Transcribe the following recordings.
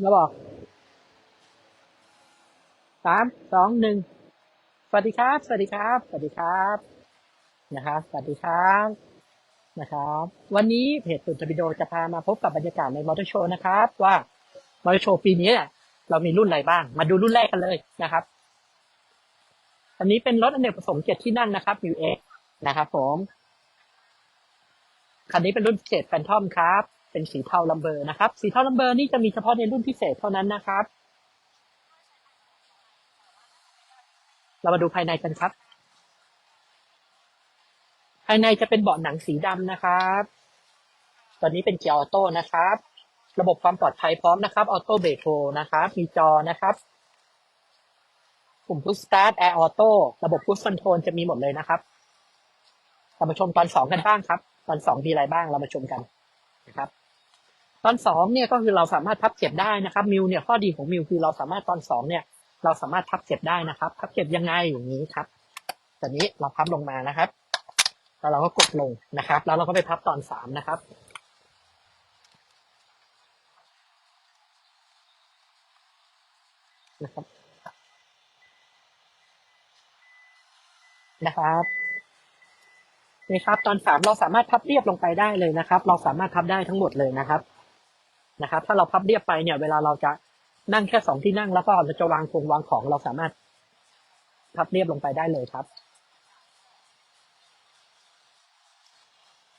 แล้วบอกสามสองหนึ่งสวัสดีครับ สวัสดีครับ สวัสดีครับนะครับ สวัสดีครับนะครับ วันนี้เพจตุนทบิโดจะพามาพบกับบรรยากาศในมอเตอร์โชว์นะครับ ว่ามอเตอร์โชว์ปีนี้เรามีรุ่นอะไรบ้าง มาดูรุ่นแรกกันเลยนะครับ อันนี้เป็นรถอเนกประสงค์เจ็ดที่นั่งนะครับ UX นะครับผม คันนี้เป็นรุ่นพิเศษแฟนทอมครับ เป็นสีเทาลัมเบอร์นะครับ สีเทาลัมเบอร์นี่จะมีเฉพาะในรุ่นพิเศษเท่านั้นนะครับ เรามาดูภายในกันครับ ภายในจะเป็นเบาะหนังสีดำนะครับ ตอนนี้เป็นเกียร์ออโต้นะครับ ระบบความปลอดภัยพร้อมนะครับ ออโต้เบรกโฮนะครับ มีจอนะครับปุ่มพุชสตาร์ทแอร์ออโต้ระบบพุชคอนโทรลจะมีหมดเลยนะครับ เรามาชมตอนสองกันบ้างครับ ตอนสองมีอะไรบ้างเรามาชมกันนะครับ ตอนสองเนี่ยก็คือเราสามารถพับเก็บได้นะครับมิวเนี่ยข้อดีของมิวคือเราสามารถตอนสองเนี่ย เราสามารถพับเก็บได้นะครับ พับเก็บยังไงอย่างนี้ครับตอนนี้เราพับลงมานะครับ แล้วเราก็กดลงนะครับ แล้วเราก็ไปพับตอนสามนะครับนะครับนะครับ นี่ครับ ตอนสามเราสามารถพับเรียบลงไปได้เลยนะครับ เราสามารถพับได้ทั้งหมดเลยนะครับ นะครับ ถ้าเราพับเรียบไปเนี่ย เวลาเราจะนั่งแค่สองที่นั่งแล้วก็เราจะวางคงวางของเราสามารถพับเรียบลงไปได้เลยครับ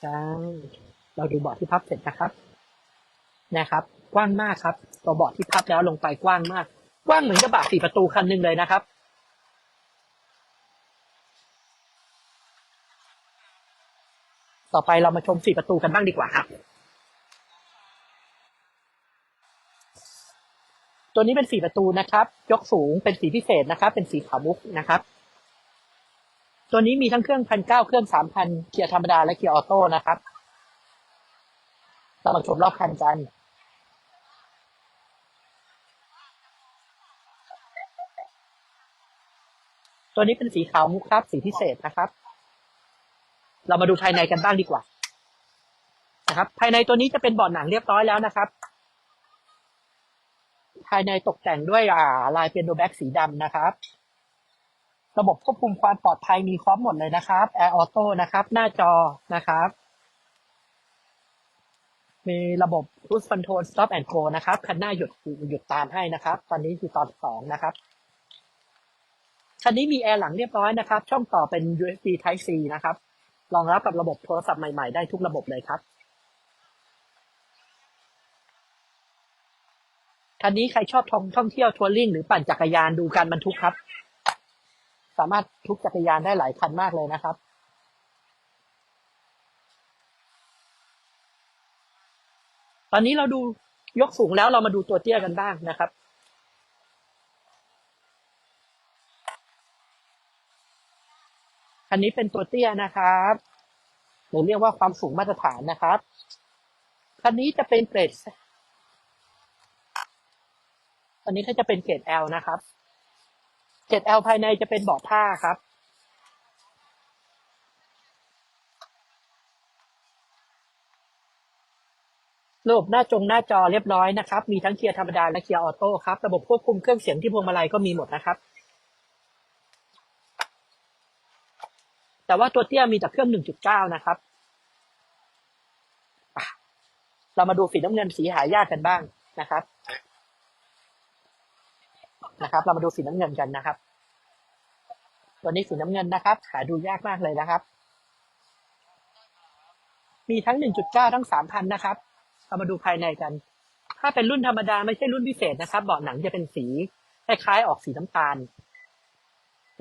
จ้าเราดูเบาะที่พับเสร็จนะครับ นะครับ กว้างมากครับ ตัวเบาะที่พับแล้วลงไปกว้างมาก กว้างเหมือนกระบะสี่ประตูคันหนึ่งเลยนะครับ ต่อไปเรามาชมสี่ประตูกันบ้างดีกว่าครับ ตัวนี้เป็นสี่ประตูนะครับ ยกสูงเป็นสีพิเศษนะครับ เป็นสีขาวมุกนะครับ ตัวนี้มีทั้งเครื่องพันเก้าเครื่องสามพันเกียร์ธรรมดาและเกียร์ออโต้นะครับเรามาชมรอบคันกันตัวนี้เป็นสีขาวมุกครับ สีพิเศษนะครับ เรามาดูภายในกันบ้างดีกว่า นะครับ ภายในตัวนี้จะเป็นเบาะหนังเรียบร้อยแล้วนะครับ ภายในตกแต่งด้วยอ่าลายเป็นโดแบ็กสีดำนะครับ ระบบควบคุมความปลอดภัยมีครบหมดเลยนะครับแอร์ออโต้นะครับ หน้าจอนะครับมีระบบ cruise control stop and go นะครับคันหน้าหยุดหยุดตามให้นะครับ ตอนนี้คือตอนสองนะครับ คันนี้มีแอร์หลังเรียบร้อยนะครับ ช่องต่อเป็น USB Type C นะครับ รองรับกับระบบโทรศัพท์ใหม่ๆ ได้ทุกระบบเลยครับ คันนี้ใครชอบท่องท่องเที่ยวทัวริงหรือปั่นจักรยานดูการบรรทุกครับ สามารถทุกจักรยานได้หลายคันมากเลยนะครับตอนนี้เราดูยกสูงแล้วเรามาดูตัวเตี้ยกันบ้างนะครับ คันนี้เป็นตัวเตี้ยนะครับหรือเรียกว่าความสูงมาตรฐานนะครับคันนี้จะเป็นเกรดอันนี้ก็จะเป็นเกรด L นะครับเกรด L ภายในจะเป็นเบาะผ้าครับระบบหน้าจงหน้าจอเรียบร้อยนะครับ มีทั้งเกียร์ธรรมดาและเกียร์ออโต้ครับ ระบบควบคุมเครื่องเสียงที่พวงมาลัยก็มีหมดนะครับ แต่ว่าตัวเตี้ยมีแต่เครื่อง 1.9 นะครับเรามาดูสีน้ำเงินสีหายากกันบ้างนะครับ นะครับ เรามาดูสีน้ำเงินกันนะครับ ตัวนี้สีน้ำเงินนะครับ หาดูยากมากเลยนะครับ มีทั้ง 1.9 ทั้ง 3,000 นะครับ เรามาดูภายในกัน ถ้าเป็นรุ่นธรรมดาไม่ใช่รุ่นพิเศษนะครับ เบาะหนังจะเป็นสีคล้ายๆออกสีน้ำตาล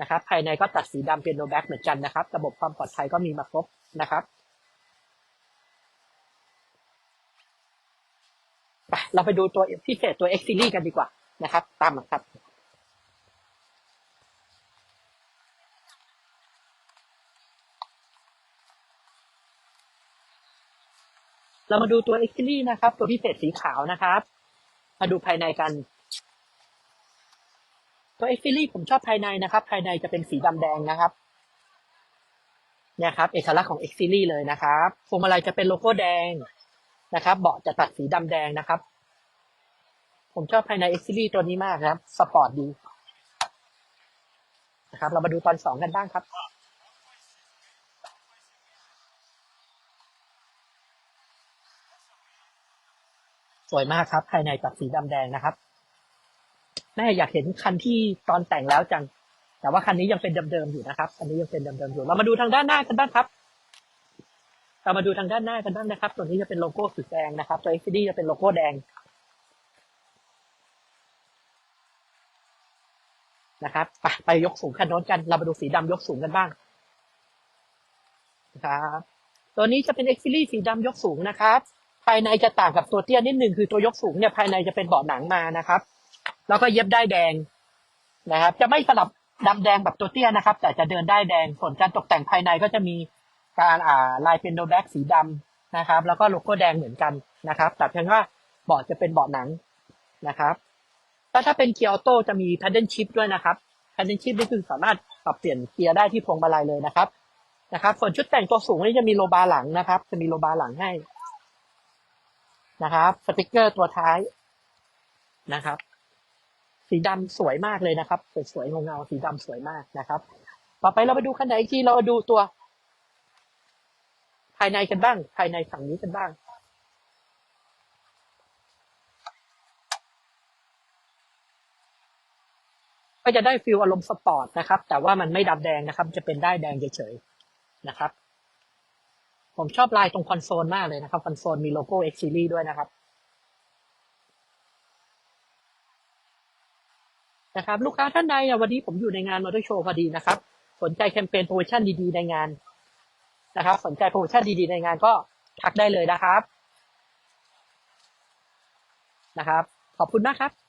นะครับ ภายในก็ตัดสีดำเป็นโนแบ็กเหมือนกันนะครับ ระบบความปลอดภัยก็มีมาครบนะครับไปเราไปดูตัวพิเศษตัว X Series กันดีกว่านะครับ ตามมาครับเรามาดูตัว X Series นะครับ ตัวพิเศษสีขาวนะครับ มาดูภายในกัน ตัว X Series ผมชอบภายในนะครับ ภายในจะเป็นสีดำแดงนะครับเนี่ยครับเอกลักษณ์ของ X Series เลยนะครับพวงมาลัยจะเป็นโลโก้แดงนะครับ เบาะจะตัดสีดำแดงนะครับ ผมชอบภายใน X Series ตัวนี้มากครับ สปอร์ตดีนะครับ เรามาดูตอนสองกันบ้างครับสวยมากครับ ภายในกับสีดำแดงนะครับ แม่อยากเห็นคันที่ตอนแต่งแล้วจัง แต่ว่าคันนี้ยังเป็นเดิมๆอยู่นะครับ คันนี้ยังเป็นเดิมๆอยู่ เรามาดูทางด้านหน้ากันบ้างครับ เรามาดูทางด้านหน้ากันบ้างนะครับ ตัวนี้จะเป็นโลโก้สีแดงนะครับ ตัว XCD จะเป็นโลโก้แดงนะครับไปไปยกสูงคันโน้นกัน เรามาดูสีดำยกสูงกันบ้างนะครับตัวนี้จะเป็น X Series สีดำยกสูงนะครับ ภายในจะต่างกับตัวเตี้ยนิดหนึ่งคือตัวยกสูงเนี่ยภายในจะเป็นเบาะหนังมานะครับ แล้วก็เย็บได้แดงนะครับ จะไม่สลับดำแดงแบบตัวเตี้ยนะครับ แต่จะเดินได้แดงส่วนการตกแต่งภายในก็จะมีการอ่าลายเป็นโดแบ็กสีดำนะครับ แล้วก็โลโก้แดงเหมือนกันนะครับ แต่เพียงว่าเบาะจะเป็นเบาะหนังนะครับถ้าถ้าเป็นเกียร์ออโต้จะมี paddle shift ด้วยนะครับ paddle shift นี่คือสามารถปรับเปลี่ยนเกียร์ได้ที่พวงมาลัยเลยนะครับนะครับส่วนชุดแต่งตัวสูงนี่จะมีโลบาหลังนะครับ จะมีโลบาหลังให้นะครับ สติกเกอร์ตัวท้ายนะครับ สีดำสวยมากเลยนะครับสวยๆเงาๆสีดำสวยมากนะครับ ต่อไปเราไปดูคันไหนอีกทีเราดูตัว ภายในกันบ้าง ภายในฝั่งนี้กันบ้างก็จะได้ฟิลอารมณ์สปอร์ตนะครับ แต่ว่ามันไม่ดำแดงนะครับ จะเป็นได้แดงเฉยๆนะครับ ผมชอบลายตรงคอนโซลมากเลยนะครับ คอนโซลมีโลโก้ X Series ด้วยนะครับ นะครับลูกค้าท่านใดอะวันนี้ผมอยู่ในงานมอเตอร์โชว์พอดีนะครับ สนใจแคมเปญโปรโมชั่นดีๆในงานนะครับ สนใจโปรโมชั่นดีๆในงานก็ทักได้เลยนะครับนะครับ ขอบคุณมากครับ